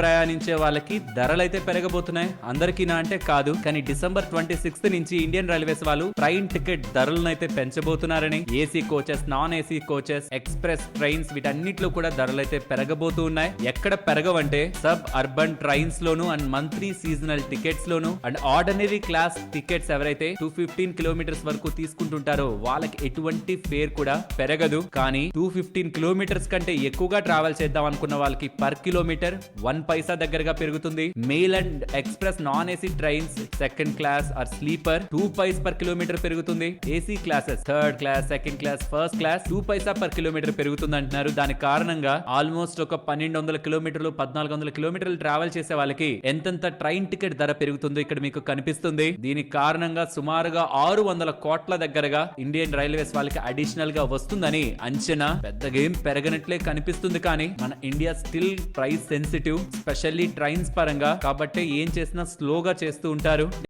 ప్రయాణించే వాళ్ళకి ధరలైతే పెరగబోతున్నాయి. అందరికీ నా అంటే కాదు కానీ డిసెంబర్ ట్వంటీ సిక్స్త్ నుంచి ఇండియన్ రైల్వేస్ వాళ్ళు ట్రైన్ టికెట్ ధరలను అయితే పెంచబోతున్నారని AC coaches non AC coaches express trains వీటన్నిటిలో కూడా ధరలు అయితే పెరగబోతూ ఉన్నాయి. ఎక్కడ పెరగవంటే సబ్ అర్బన్ ట్రైన్స్ లోను అండ్ మంత్లీ సీజనల్ టికెట్స్ లోను. అండ్ ఆర్డినరీ క్లాస్ టికెట్స్ ఎవరైతే టూ ఫిఫ్టీన్ కిలోమీటర్స్ వరకు తీసుకుంటుంటారో వాళ్ళకి ఎటువంటి ఫేర్ కూడా పెరగదు. కానీ టూ ఫిఫ్టీన్ కిలోమీటర్స్ కంటే ఎక్కువగా ట్రావెల్ చేద్దాం అనుకున్న వాళ్ళకి పర్ కిలోమీటర్ వన్ పైసా దగ్గరగా పెరుగుతుంది. Mail and express non AC trains second class or sleeper two paise per kilometre పెరుగుతుంది. AC classes third class second class first class two paisa per kilometre పెరుగుతుంది అంటున్నారు. దాని కారణంగా ఆల్మోస్ట్ ఒక పన్నెండు వందల కిలోమీటర్లు పద్నాలుగు వందల కిలోమీటర్లు ట్రావెల్ చేసే వాళ్ళకి ఎంతెంత ట్రైన్ టికెట్ ధర పెరుగుతుందో ఇక్కడ మీకు కనిపిస్తుంది. దీనికి కారణంగా సుమారుగా ఆరు వందల కోట్ల దగ్గరగా ఇండియన్ రైల్వేస్ వాళ్ళకి అడిషనల్గా వస్తుందని అంచనా పెద్దగా ఏం పెరగనట్లే కనిపిస్తుంది. కానీ మన India still price sensitive. Specially trains పరంగా కాబట్టి ఏం చేసినా స్లోగా చేస్తూ ఉంటారు.